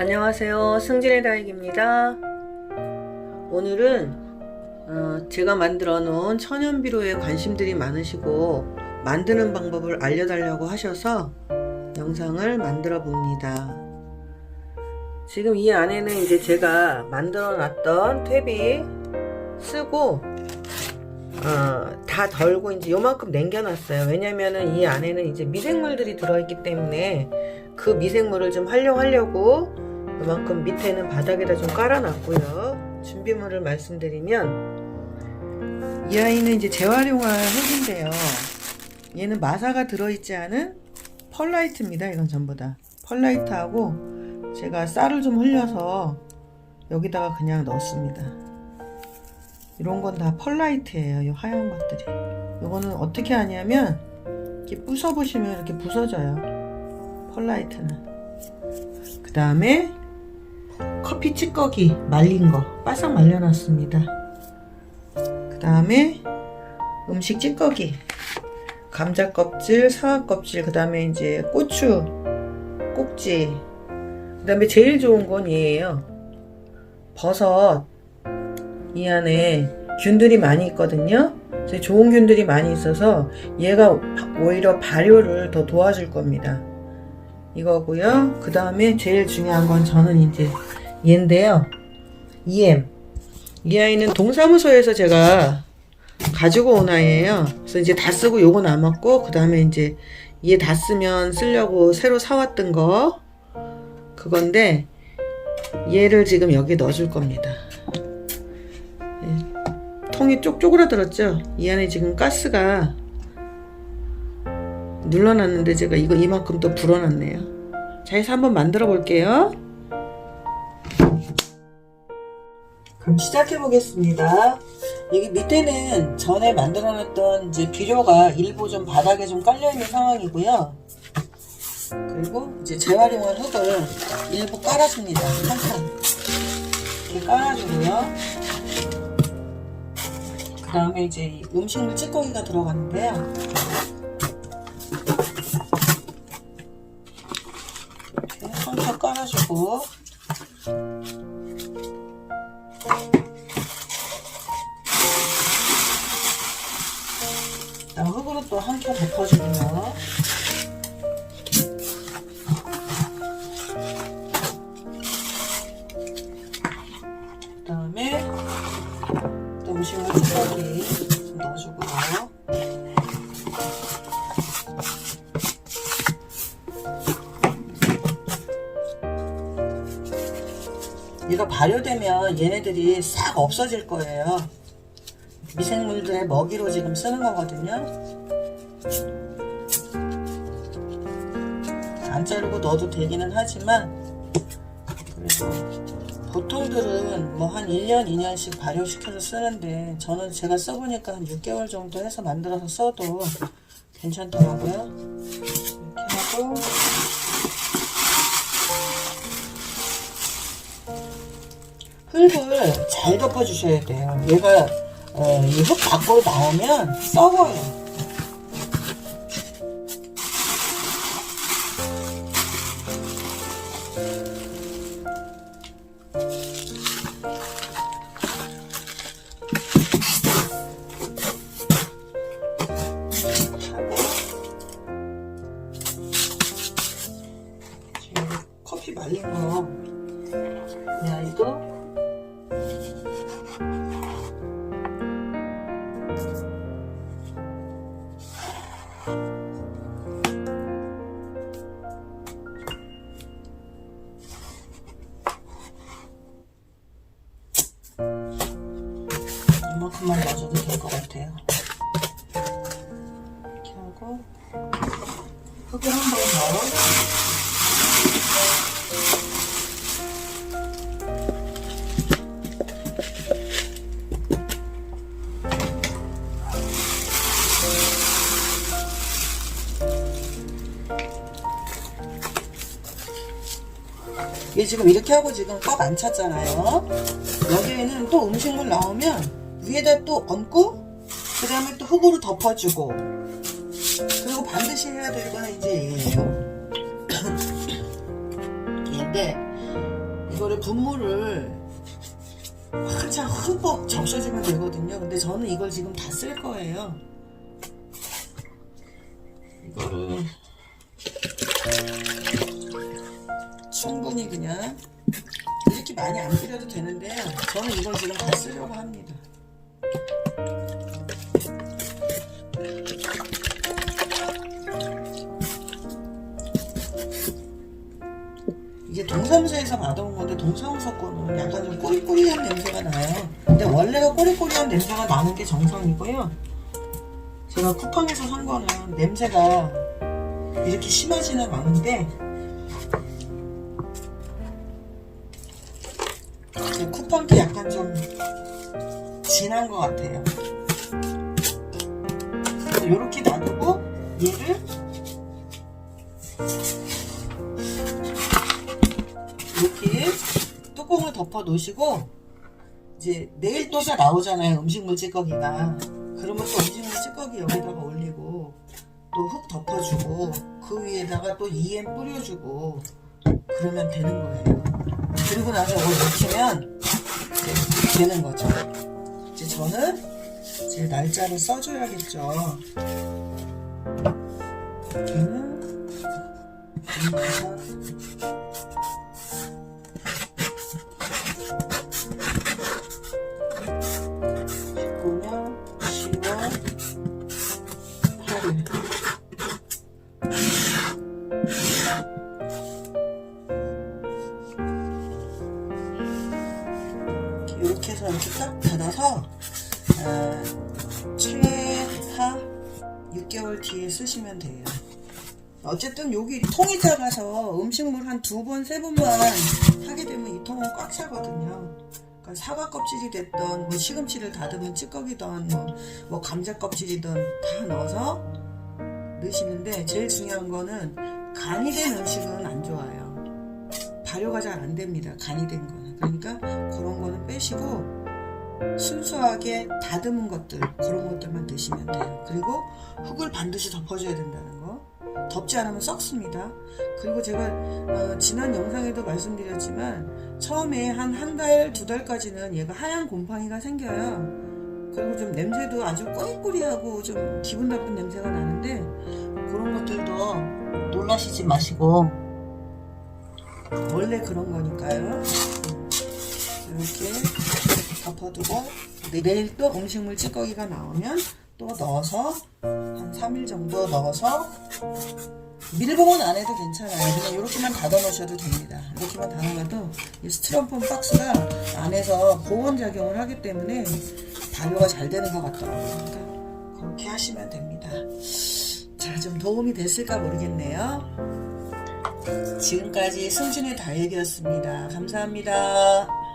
안녕하세요. 승진의 다익입니다. 오늘은 어, 제가 만들어 놓은 천연비료에 관심들이 많으시고 만드는 방법을 알려달라고 하셔서 영상을 만들어 봅니다. 지금 이 안에는 이제 제가 만들어 놨던 퇴비 쓰고 어, 다 덜고 이제 요만큼 남겨놨어요. 왜냐면은 이 안에는 이제 미생물들이 들어있기 때문에 그 미생물을 좀 활용하려고 요만큼 밑에는 바닥에다 좀 깔아놨고요. 준비물을 말씀드리면 이 아이는 이제 재활용할 흙인데요. 얘는 마사가 들어있지 않은 펄라이트입니다. 이건 전부 다 펄라이트하고 제가 쌀을 좀 흘려서 여기다가 그냥 넣었습니다. 이런 건 다 펄라이트예요. 이 하얀 것들이. 이거는 어떻게 하냐면 이렇게 부숴보시면 이렇게 부서져요. 펄라이트는. 그 다음에 커피 찌꺼기 말린 거 바싹 말려놨습니다. 그 다음에 음식 찌꺼기 감자 껍질, 사과 껍질, 그 다음에 이제 고추 꼭지, 그 다음에 제일 좋은 건 얘예요. 버섯 이 안에 균들이 많이 있거든요. 그래서 좋은 균들이 많이 있어서 얘가 오히려 발효를 더 도와줄 겁니다. 이거고요. 그 다음에 제일 중요한 건 저는 이제 얘인데요. EM. 이 아이는 동사무소에서 제가 가지고 온 아이예요. 그래서 이제 다 쓰고 요거 남았고 그 다음에 이제 얘 다 쓰면 쓰려고 새로 사왔던 거 그건데 얘를 지금 여기 넣어줄 겁니다. 예. 통이 쪽 쪼그라들었죠? 이 안에 지금 가스가 눌러놨는데 제가 이거 이만큼 또 불어놨네요. 자, 해서 한번 만들어 볼게요. 그럼 시작해 보겠습니다. 여기 밑에는 전에 만들어 놨던 이제 비료가 일부 좀 바닥에 좀 깔려 있는 상황이고요. 그리고 이제 재활용한 흙을 일부 깔아줍니다. 한칸 깔아주고요. 그 다음에 이제 이 음식물 찌꺼기가 들어가는데요. 이렇게 한칸 깔아주고 또 덮어주고요. 그 다음에 또 음식물 찌꺼기 좀 넣어주고요. 얘가 발효되면 얘네들이 싹 없어질 거예요. 미생물들의 먹이로 지금 쓰는 거거든요. 안 자르고 넣어도 되기는 하지만 그래도 보통들은 뭐 한 1년, 2년씩 발효시켜서 쓰는데 저는 제가 써보니까 한 6개월 정도 해서 만들어서 써도 괜찮더라고요. 이렇게 하고 흙을 잘 덮어주셔야 돼요. 얘가 어, 이흙 밖으로 나오면 썩어요. 이만큼만 넣어줘도 될 것 같아요. 이렇게 하고 흙을 한번 넣어. 얘 지금 이렇게 하고 지금 꽉 안 찼잖아요. 여기에는 또 음식물 나오면 위에다 또 얹고 그 다음에 또 흙으로 덮어주고 그리고 반드시 해야 될 거는 이제 얘예요. 얘인데 이거를 분무를 한참 흠뻑 적셔주면 되거든요. 근데 저는 이걸 지금 다 쓸 거예요. 이거를 충분히 그냥 이렇게 많이 안 뿌려도 되는데요. 저는 이걸 지금 다 쓰려고 합니다. 동사무소에서 받아온 건데 동사무소 거는 약간 좀 꼬리꼬리한 냄새가 나요. 근데 원래가 꼬리꼬리한 냄새가 나는 게 정상이고요. 제가 쿠팡에서 산 거는 냄새가 이렇게 심하지는 않은데 제 쿠팡 게 약간 좀 진한 것 같아요. 이렇게 놔두고 얘를 덮어 놓으시고 이제 내일 또자 나오잖아요 음식물 찌꺼기가. 그러면 또 음식물 찌꺼기 여기다가 올리고 또 흙 덮어주고 그 위에다가 또 EM 뿌려주고 그러면 되는 거예요. 그리고 나서 이걸 이제 되는 거죠. 이제 저는 제 날짜를 써줘야겠죠. 여기는 이렇게 해서 이렇게 딱 닫아서 아, 최하 6개월 뒤에 쓰시면 돼요. 어쨌든 여기 통이 작아서 음식물 한 두 번, 세 번만 하게 되면 이 통은 꽉 차거든요. 그러니까 사과 껍질이 됐던 뭐 시금치를 다듬은 찌꺼기든 뭐, 뭐 감자 껍질이든 다 넣어서 넣으시는데 제일 중요한 거는 간이 된 음식은 안 좋아요. 발효가 잘 안 됩니다. 간이 된 거는. 그러니까 그런 거는 빼시고 순수하게 다듬은 것들 그런 것들만 넣으시면 돼요. 그리고 흙을 반드시 덮어줘야 된다는 거. 덮지 않으면 썩습니다. 그리고 제가 어, 지난 영상에도 말씀드렸지만 처음에 한 한 달, 두 달까지는 얘가 하얀 곰팡이가 생겨요. 그리고 좀 냄새도 아주 꼬리꼬리하고 좀 기분 나쁜 냄새가 나는데 그런 것들도 놀라시지 마시고 원래 그런 거니까요. 이렇게 덮어두고 내일 또 음식물 찌꺼기가 나오면 또 넣어서 한 3일 정도 넣어서 밀봉은 안 해도 괜찮아요. 그냥 이렇게만 닫아 놓으셔도 됩니다. 이렇게만 닫아 놔도 이 스티로폼 박스가 안에서 보온 작용을 하기 때문에 발효가 잘 되는 것 같더라고요. 그러니까 그렇게 하시면 됩니다. 자, 좀 도움이 됐을까 모르겠네요. 지금까지 승준의 다육이었습니다. 감사합니다.